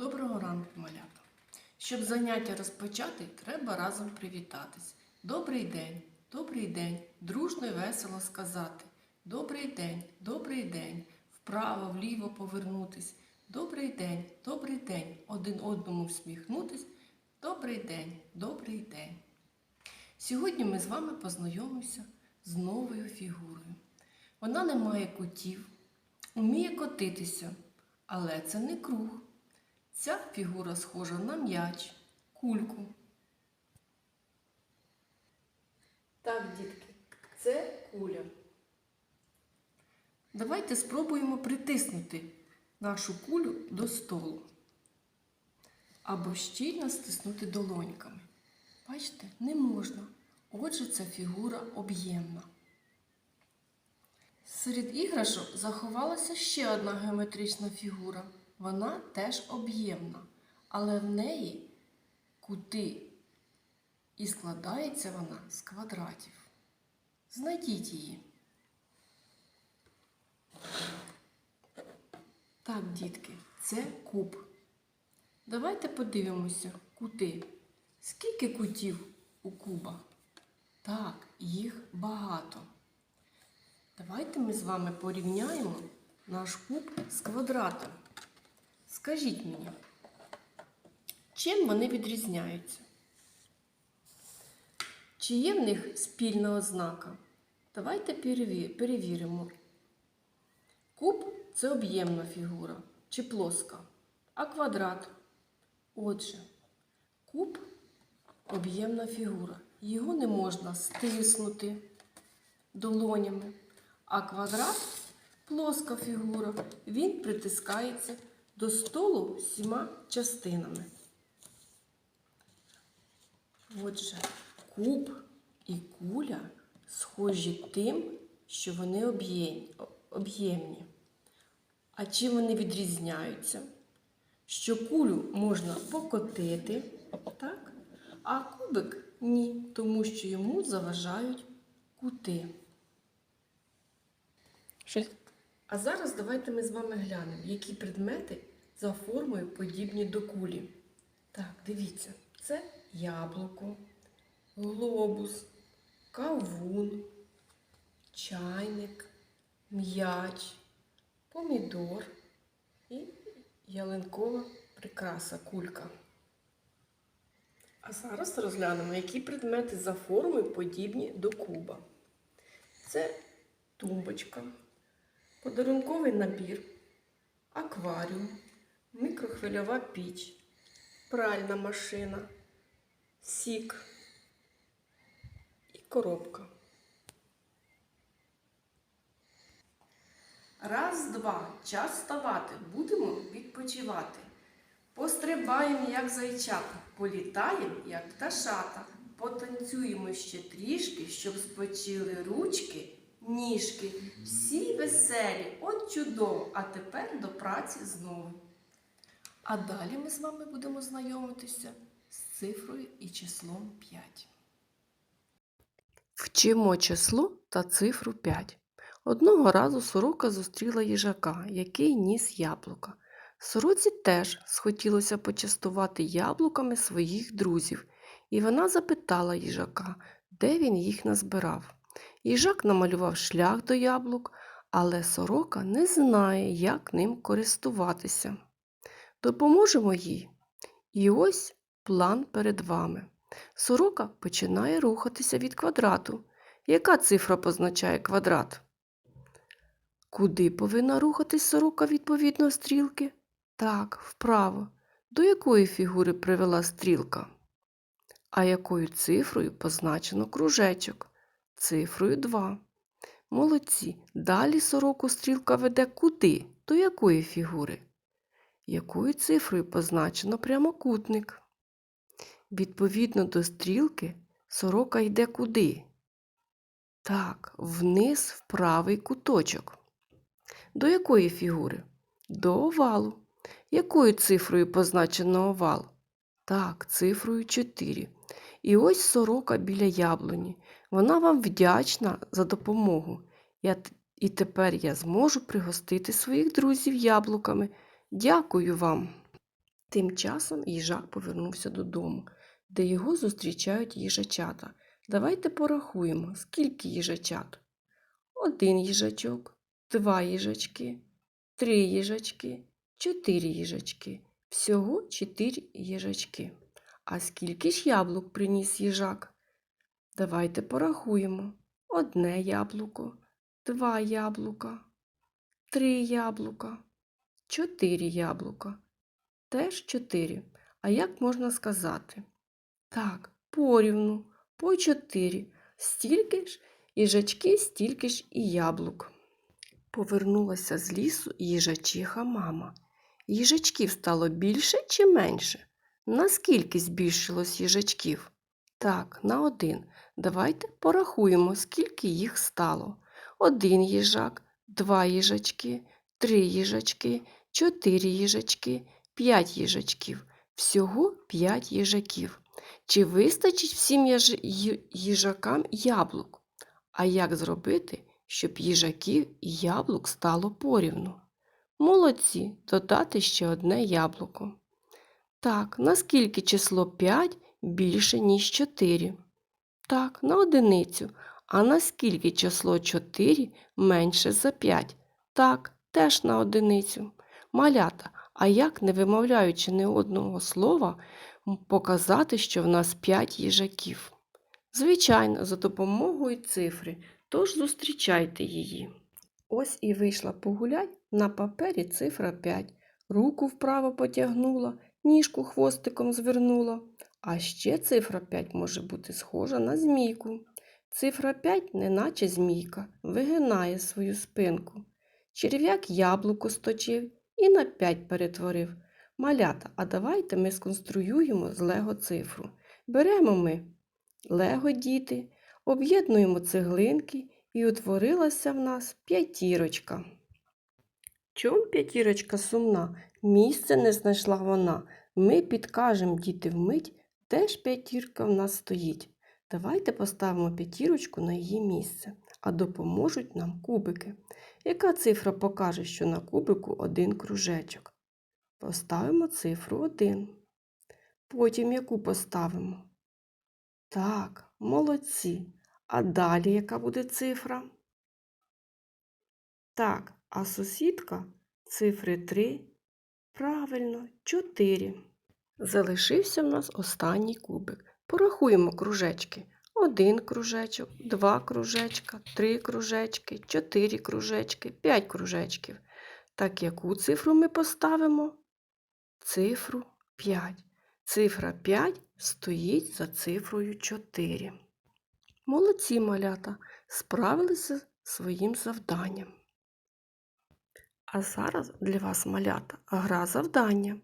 Доброго ранку, малята. Щоб заняття розпочати, треба разом привітатись. Добрий день, добрий день, дружно й весело сказати. Добрий день, добрий день, вправо, вліво повернутись. Добрий день, добрий день, один одному всміхнутись. Добрий день, добрий день. Сьогодні ми з вами познайомимося з новою фігурою. Вона не має кутів, вміє котитися, але це не круг. Ця фігура схожа на м'яч, кульку. Так, дітки, це куля. Давайте спробуємо притиснути нашу кулю до столу. Або щільно стиснути долоньками. Бачите, не можна. Отже, ця фігура об'ємна. Серед іграшок заховалася ще одна геометрична фігура. Вона теж об'ємна, але в неї кути і складається вона з квадратів. Знайдіть її. Так, дітки, це куб. Давайте подивимося кути. Скільки кутів у куба? Так, їх багато. Давайте ми з вами порівняємо наш куб з квадратом. Скажіть мені, чим вони відрізняються? Чи є в них спільна ознака? Давайте перевіримо. Куб це об'ємна фігура чи плоска, а квадрат. Отже, куб об'ємна фігура. Його не можна стиснути долонями. А квадрат плоска фігура. Він притискається до столу всіма частинами. Отже, куб і куля схожі тим, що вони об'ємні. А чим вони відрізняються? Що кулю можна покотити, так? а кубик ні, тому що йому заважають кути. А зараз давайте ми з вами глянемо, які предмети за формою подібні до кулі. Так, дивіться, це яблуко, глобус, кавун, чайник, м'яч, помідор і ялинкова прикраса кулька. А зараз розглянемо, які предмети за формою подібні до куба. Це тумбочка, подарунковий набір, акваріум, мікрохвильова піч, пральна машина, сік і коробка. Раз, два, час вставати, будемо відпочивати. Пострибаємо, як зайчата, політаємо, як пташата. Потанцюємо ще трішки, щоб спочили ручки, ніжки. Всі веселі, от чудово, а тепер до праці знову. А далі ми з вами будемо знайомитися з цифрою і числом 5. Вчимо число та цифру 5. Одного разу сорока зустріла їжака, який ніс яблука. Сороці теж схотілося почастувати яблуками своїх друзів, і вона запитала їжака, де він їх назбирав. Їжак намалював шлях до яблук, але сорока не знає, як ним користуватися. Допоможемо їй. І ось план перед вами. Сорока починає рухатися від квадрату. Яка цифра позначає квадрат? Куди повинна рухатись сорока відповідно стрілки? Так, вправо. До якої фігури привела стрілка? А якою цифрою позначено кружечок? Цифрою 2. Молодці. Далі сороку стрілка веде куди? До якої фігури? Якою цифрою позначено прямокутник? Відповідно до стрілки, сорока йде куди? Так, вниз в правий куточок. До якої фігури? До овалу. Якою цифрою позначено овал? Так, цифрою 4. І ось сорока біля яблуні. Вона вам вдячна за допомогу. Я, і тепер я зможу пригостити своїх друзів яблуками. Дякую вам. Тим часом їжак повернувся додому, де його зустрічають їжачата. Давайте порахуємо, скільки їжачат. Один їжачок, два їжачки, три їжачки, чотири їжачки. Всього чотири їжачки. А скільки ж яблук приніс їжак? Давайте порахуємо. Одне яблуко, два яблука, три яблука, чотири яблука. Теж чотири. А як можна сказати? Так, порівну, по чотири. Стільки ж їжачки, стільки ж і яблук. Повернулася з лісу їжачиха мама. Їжачків стало більше чи менше? Наскільки збільшилось їжачків? Так, на один. Давайте порахуємо, скільки їх стало. Один їжак, два їжачки, три їжачки, чотири їжачки, п'ять їжачків. Всього п'ять їжаків. Чи вистачить всім яж- ї- їжакам яблук? А як зробити, щоб їжаків і яблук стало порівну? Молодці, додати ще одне яблуко. Так, наскільки число 5 більше, ніж 4? Так, на одиницю. А наскільки число 4 менше за 5? Так, теж на одиницю. Малята, а як, не вимовляючи ні одного слова, показати, що в нас 5 їжаків? Звичайно, за допомогою цифри, тож зустрічайте її. Ось і вийшла погулять на папері цифра 5. Руку вправо потягнула, ніжку хвостиком звернула. А ще цифра 5 може бути схожа на змійку. Цифра 5, неначе змійка, вигинає свою спинку. Черв'як яблуко сточив і на 5 перетворив. Малята, а давайте ми сконструюємо з лего цифру. Беремо ми лего діти, об'єднуємо цеглинки і утворилася в нас п'ятірочка. Чом п'ятірочка сумна? Місце не знайшла вона. Ми підкажем діти вмить, де ж п'ятірка в нас стоїть. Давайте поставимо п'ятірочку на її місце, а допоможуть нам кубики. Яка цифра покаже, що на кубику один кружечок? Поставимо цифру 1. Потім яку поставимо? Так, молодці. А далі яка буде цифра? Так, а сусідка цифри 3. Правильно, 4. Залишився в нас останній кубик. Порахуємо кружечки. Один кружечок, два кружечка, три кружечки, чотири кружечки, п'ять кружечків. Так яку цифру ми поставимо? Цифру 5. Цифра 5 стоїть за цифрою 4. Молодці малята справилися з своїм завданням. А зараз для вас малята гра завдання.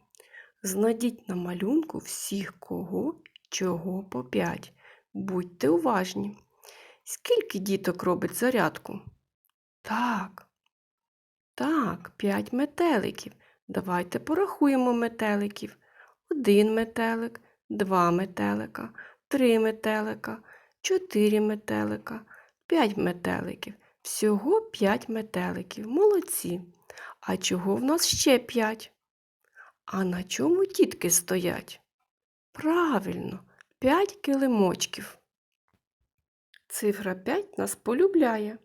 Знайдіть на малюнку всіх кого, чого по 5. Будьте уважні. Скільки діток робить зарядку? Так. Так, 5 метеликів. Давайте порахуємо метеликів. Один метелик, два метелика, три метелика, чотири метелика, п'ять метеликів. Всього п'ять метеликів. Молодці. А чого в нас ще п'ять? А на чому тітки стоять? Правильно, п'ять килимочків. Цифра 5 нас полюбляє.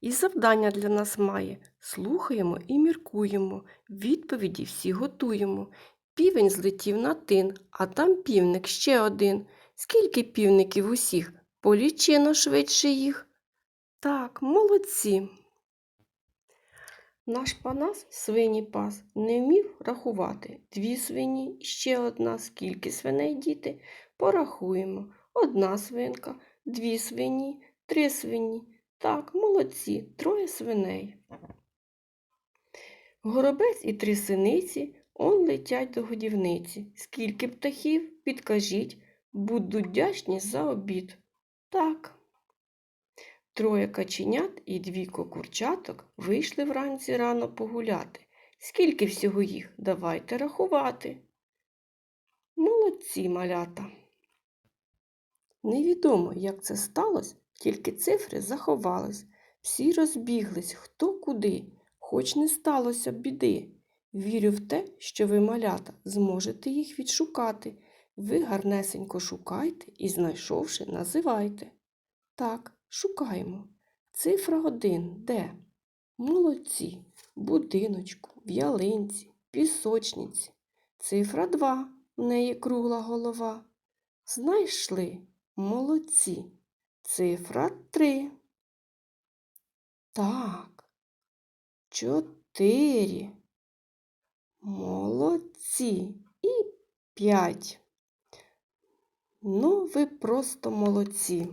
І завдання для нас має. Слухаємо і міркуємо, відповіді всі готуємо. Півень злетів на тин, а там півник ще один. Скільки півників усіх? Полічено швидше їх. Так, молодці. Наш панас свині пас не вмів рахувати. Дві свині, ще одна, скільки свиней діти. Порахуємо. Одна свинка, дві свині, три свині. Так, молодці, троє свиней. Горобець і три синиці он летять до годівниці. Скільки птахів, підкажіть, будуть вдячні за обід. Так. Троє каченят і двійко курчаток вийшли вранці рано погуляти. Скільки всього їх? Давайте рахувати. Молодці малята. Невідомо, як це сталося, тільки цифри заховались. Всі розбіглись хто куди, хоч не сталося біди. Вірю в те, що ви, малята, зможете їх відшукати. Ви гарнесенько шукайте і, знайшовши, називайте. Так, шукаємо. Цифра один де? Молодці. Будиночку, в ялинці, пісочниці. Цифра два. В неї кругла голова. Знайшли. Молодці. Цифра три. Так. Чотири. Молодці. І п'ять. Ну, ви просто молодці.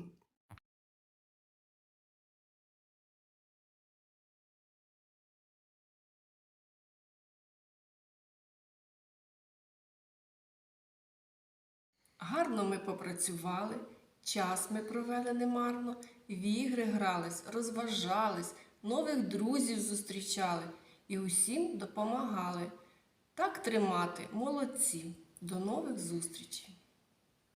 Гарно ми попрацювали, час ми провели немарно, в ігри грались, розважались, нових друзів зустрічали і усім допомагали. Так тримати, молодці. До нових зустрічей!